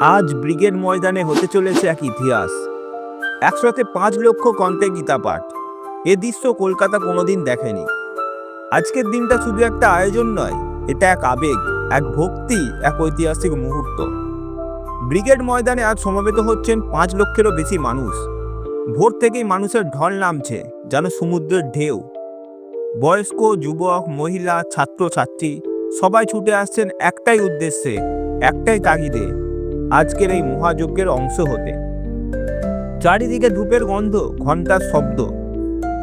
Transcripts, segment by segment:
আজ ব্রিগেড ময়দানে হতে চলেছে এক ইতিহাস। একসাথে পাঁচ লক্ষ কণ্ঠে গীতা পাঠ। এ দৃশ্য কলকাতা কোনোদিন দেখেনি। আজকের দিনটা শুধু একটা আয়োজন নয়, এটা এক আবেগ, এক ভক্তি, এক ঐতিহাসিক মুহূর্ত। ব্রিগেড ময়দানে আজ সমবেত হচ্ছেন পাঁচ লক্ষেরও বেশি মানুষ। ভোর থেকেই মানুষের ঢল নামছে, যেন সমুদ্রের ঢেউ। বয়স্ক, যুবক, মহিলা ছাত্র ছাত্রী সবাই ছুটে আসছেন একটাই উদ্দেশ্যে, একটাই তাগিদে আজকের এই মহাযজ্ঞের অংশ হতে। চারিদিকে ধূপের গন্ধ ঘণ্টার শব্দ।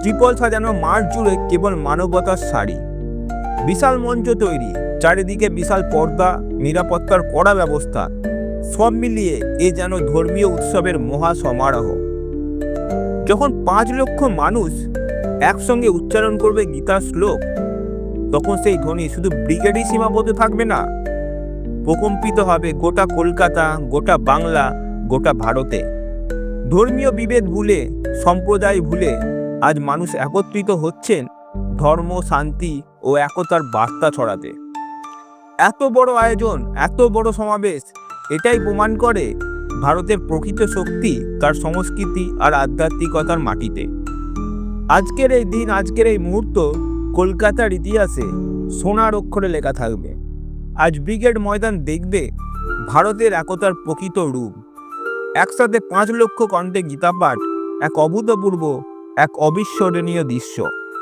ত্রিপল সাজানো মাঠ জুড়ে কেবল মানবতার শাড়ি বিশাল মঞ্চ তৈরি, চারিদিকে বিশাল পর্দা, নিরাপত্তার কড়া ব্যবস্থা। সব মিলিয়ে এ যেন ধর্মীয় উৎসবের মহা সমারোহ। যখন পাঁচ লক্ষ মানুষ একসঙ্গে উচ্চারণ করবে গীতার শ্লোক, তখন সেই ধ্বনি শুধু ব্রিগেডই সীমাবদ্ধ থাকবে না প্রকম্পিত হবে গোটা কলকাতা, গোটা বাংলা, গোটা ভারতে। ধর্মীয় বিভেদ ভুলে, সম্প্রদায় ভুলে আজ মানুষ একত্রিত হচ্ছেন ধর্ম, শান্তি ও একতার বার্তা ছড়াতে। এত বড় আয়োজন, এত বড় সমাবেশ, এটাই প্রমাণ করে ভারতের প্রকৃত শক্তি তার সংস্কৃতি আর আধ্যাত্মিকতার মাটিতে। আজকের এই দিন, আজকের এই মুহূর্ত কলকাতার ইতিহাসে সোনার অক্ষরে লেখা থাকবে। আজ ব্রিগেড ময়দান দেখবে ভারতের একতার প্রকৃত রূপ। একসাথে পাঁচ লক্ষ কণ্ঠে গীতাপাঠ, এক অভূতপূর্ব, এক অবিস্মরণীয় দৃশ্য।